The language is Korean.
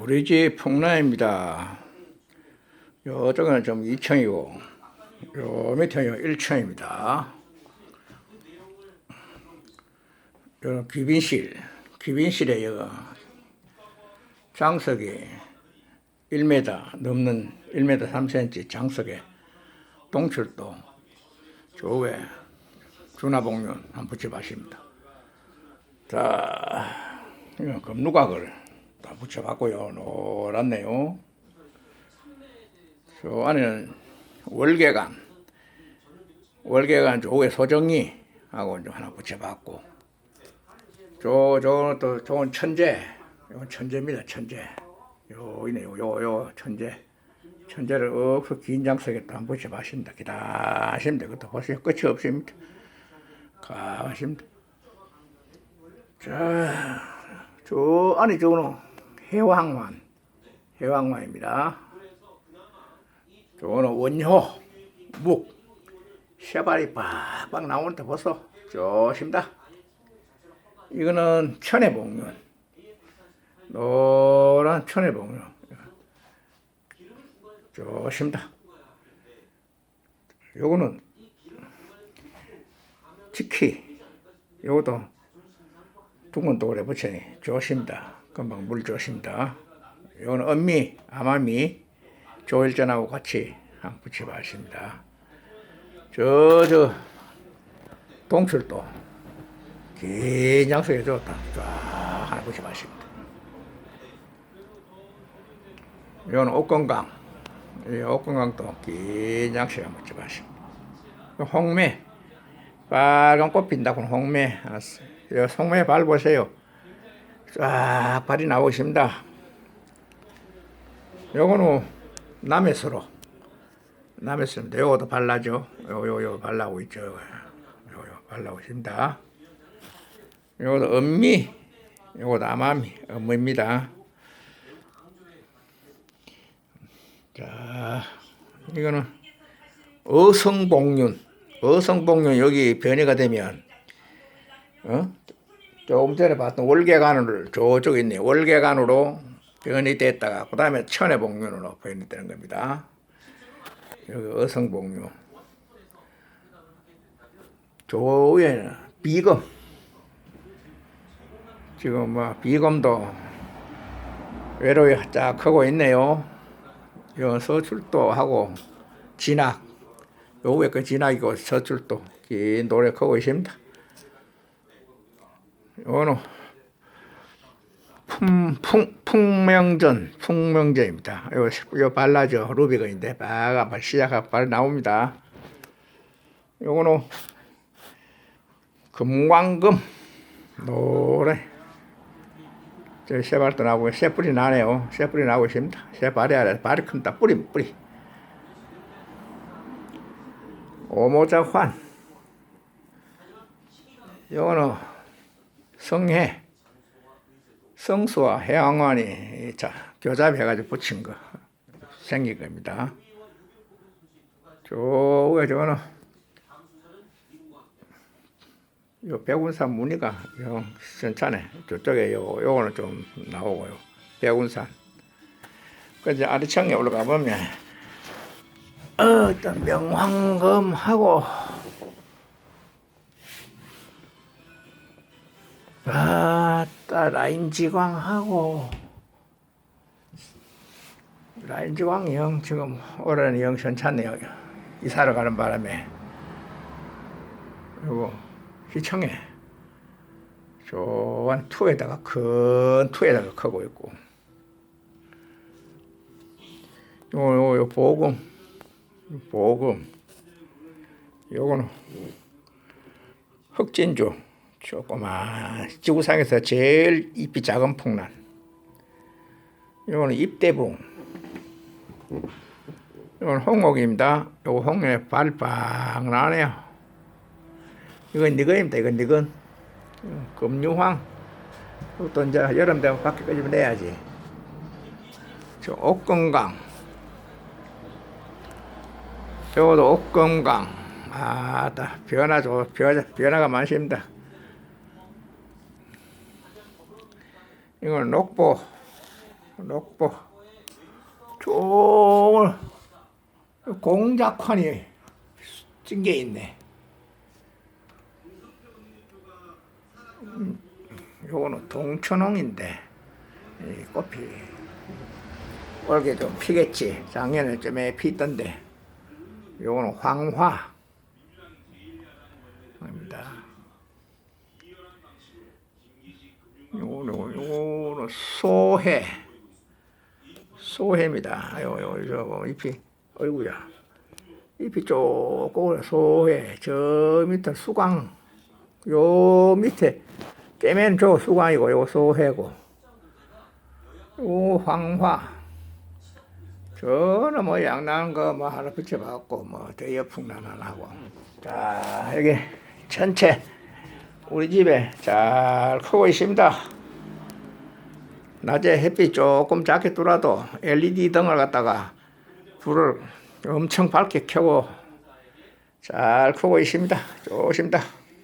우리 집 풍라입니다. 요쪽은 좀 2층이고, 요 밑에는 1층입니다. 요는 귀빈실, 귀빈실에 요 장석이 1m 넘는 1m 3cm 장석에 동출도 조에 준하복륜 한번 붙여봤습니다. 자, 이거 금누각을 다 붙여봤고요. 노랗네요. 저 안에는 월계관, 월계관 조에 소정리 하고 좀 하나 붙여봤고, 저, 저건 또 좋은 천재, 이건 천재입니다, 천재. 요, 이네요, 요, 요, 천재. 천재를 억서 긴 장석에 또 한 번 붙여봤습니다. 기다하시면 되겠다. 보세요. 끝이 없습니다. 가십니다. 자, 저 안에 저거는 해왕만, 해왕만입니다. 저거는 원효, 묵, 쇠발이 빡빡 나오는데 벌써 좋습니다. 이거는 천혜복륜, 노란 천혜복륜. 좋습니다. 요거는 치키, 요것도 둥근 돌에 붙여니 좋습니다. 금방 물 좋습니다. 요거는 은미, 아마미, 조일전하고 같이 한 붙여봤습니다. 저, 저, 동출도 긴 양석에 좋다. 쫙 하나 붙여봤습니다. 요거는 옥건강, 이 옥건강도 긴 양석에 한번 붙여봤습니다. 요 홍매, 빨간 꽃 핀다고 홍매 알았어요. 요 송매 발 보세요. 쫙 발이 나오십니다. 요거는 남해서로 남해서입니다. 요것도 발라죠. 요 요 요 발라고 있죠. 요요 발라고 있습니다. 요것도 은미, 요것도 아마미, 엄미입니다. 자, 이거는 어성복륜, 어성복륜 여기 변이가 되면 어? 조금 전에 봤던 월계관으로 저쪽에 있네. 월계관으로 변이 됐다가 그 다음에 천혜복륜으로 변이 되는 겁니다. 여기 어성복륜. 저 위에는 비검. 지금 뭐 비검도 외로이 쫙 하고 있네요. 요 서출도 하고 진학. 요 위에 그 진학이고 서출도 긴 노력하고 있습니다. 요거는 풍, 풍, 풍명전, 풍명전입니다. 요, 요 발라죠. 루비건인데, 바가 시작하고 발 나옵니다. 요거는 금광금, 노래. 저 새발도 나오고, 새뿌리 나네요. 새뿌리 나오고 있습니다. 새발이 아래, 발이 큰다. 뿌리, 뿌리. 오모자환. 요거는 성해, 성수와 해양원이 자 교잡해가지고 붙인 거 생긴 겁니다. 저 위에 저거는 요 백운산 무늬가 요 괜찮네. 저쪽에 요 요거는 좀 나오고요. 백운산. 그 이제 아래창에 올라가 보면 어떤 명황금하고 아따 라인 지광하고. 라인 지광이 형 지금 올해는 영 괜찮네요. 이사를 가는 바람에. 요거 시청에 좋은 투에다가 큰 투에다가 크고 있고. 요, 요, 요 보금 보금. 요거는 흑진주 조그만 지구상에서 제일 잎이 작은 풍란. 이거는 잎대붕. 이건 홍옥입니다. 요거 홍에 발빵 나네요. 이건 니건입니다. 이건 니건. 금유황. 또 이제 여름 되면 밖에 끄집어 내야지. 저 옥건강. 요것도 옥건강. 아따 변화 죠 변화 변화가 많습니다. 이건 녹보 녹보 좋은 공작환이 찐 게 있네. 음, 요거는 동천홍인데 이 꽃이 올게 좀 피겠지. 작년에 좀에 피던데 요거는 황화. 입니다. 요거는 요거 는 소해. 소해입니다. 요요저 잎이 어이구야. 잎이 조금 소해. 저 밑에 수광 요 밑에 깨면 저 수광이고 요 소해고. 요 황화. 저는 뭐 양나는 거 뭐 하나 붙여봤고 뭐 대여풍난 하나 하고. 자 여기 전체 우리 집에 잘 크고 있습니다. 낮에 햇빛 조금 작게 들어도 LED 등을 갖다가 불을 엄청 밝게 켜고 잘 크고 있습니다. 좋습니다.